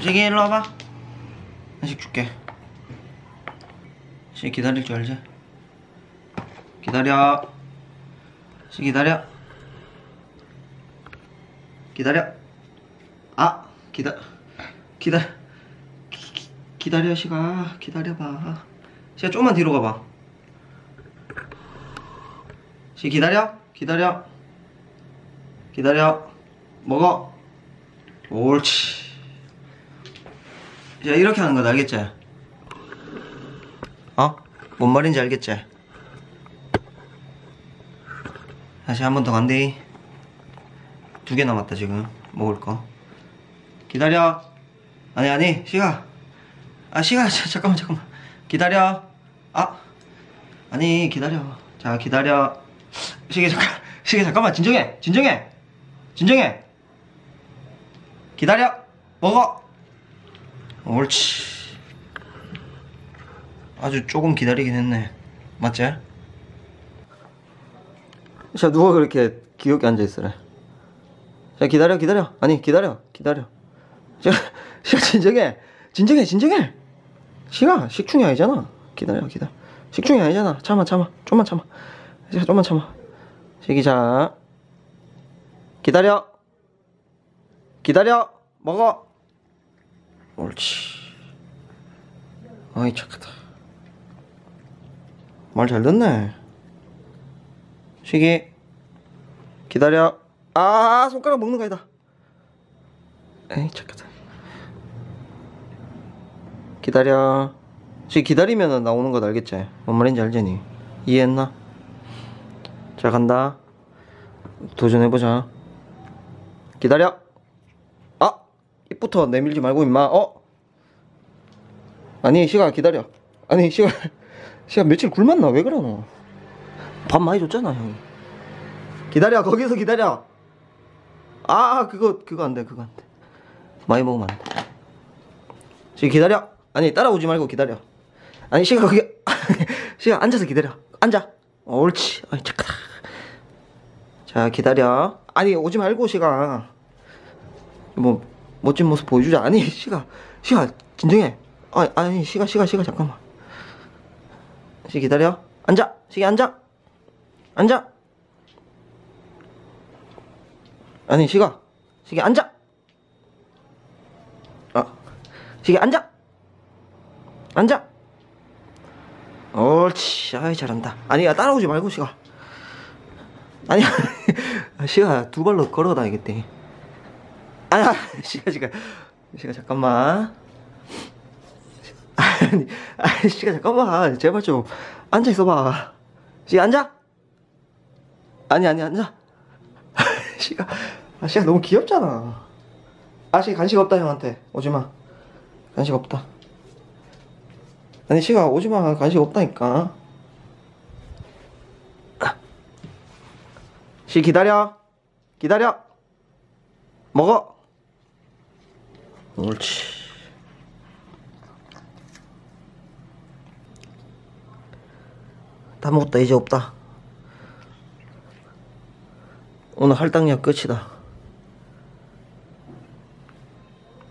시기 일로 와봐. 한식 줄게. 시기 기다릴 줄 알지? 기다려. 시기 기다려. 기다려. 아 기다 기다 기, 기, 기다려 시가. 기다려봐. 시가 조금만 뒤로 가봐. 시 기다려. 기다려. 기다려. 먹어. 옳지 자 이렇게 하는 거 알겠지? 어? 뭔 말인지 알겠지? 다시 한 번 더 간대. 두 개 남았다 지금. 먹을 거. 기다려. 아니 아니 시가. 아 시가 자, 잠깐만 잠깐만. 기다려. 아 아니 기다려. 자 기다려. 시계 잠깐 시계 잠깐만 진정해. 진정해. 진정해. 기다려. 먹어 옳지. 아주 조금 기다리긴 했네. 맞지? 자 누가 그렇게 귀엽게 앉아있으래? 자 기다려 기다려. 아니 기다려 기다려. 자 시가 진정해. 진정해 진정해. 시가 식충이 아니잖아. 기다려 기다려. 식충이 아니잖아. 참아 참아. 좀만 참아. 시가 좀만 참아. 시기 자. 기다려. 기다려. 먹어 옳지. 아이 착하다. 말 잘 듣네. 시기. 기다려. 아 손가락 먹는 거 아니다. 에이 착하다. 기다려. 시기 기다리면 나오는 거 알겠지? 뭔 말인지 알지 이해했나? 자 간다. 도전해보자. 기다려. 아 입부터 내밀지 말고 임마. 어? 아니 시간 기다려. 아니 시간 시간 며칠 굶었나? 왜 그러노? 밥 많이 줬잖아 형이. 기다려 거기서 기다려. 아 그거 그거 안 돼 그거 안 돼. 많이 먹으면 안돼. 시간 기다려. 아니 따라오지 말고 기다려. 아니 시간 거기 시간 앉아서 기다려. 앉아. 어, 옳지. 아이 착하다. 자 기다려. 아니 오지 말고 시가 뭐 멋진 모습 보여주자 아니? 시가 시가 진정해. 아, 아니 시가 시가 시가 잠깐만. 시 기다려. 앉아. 시기 앉아. 앉아. 아니 시가. 시기 앉아. 아 시기 앉아. 앉아. 옳지. 아이 잘한다. 아니야 따라오지 말고 시가. 아니야. 시가 두 발로 걸어 다니겠대 아야 시가 시가 시가 잠깐만. 아니 아니 시가 잠깐만. 제발 좀 앉아 있어봐. 시가 앉아? 아니 아니 앉아. 시가 아 시가 너무 귀엽잖아. 아 시가 간식 없다 형한테. 오지마. 간식 없다. 아니 시가 오지마. 간식 없다니까. 시 기다려. 기다려. 먹어 옳지. 다 먹었다. 이제 없다. 오늘 할당량 끝이다.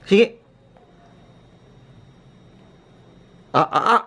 시기! 아아아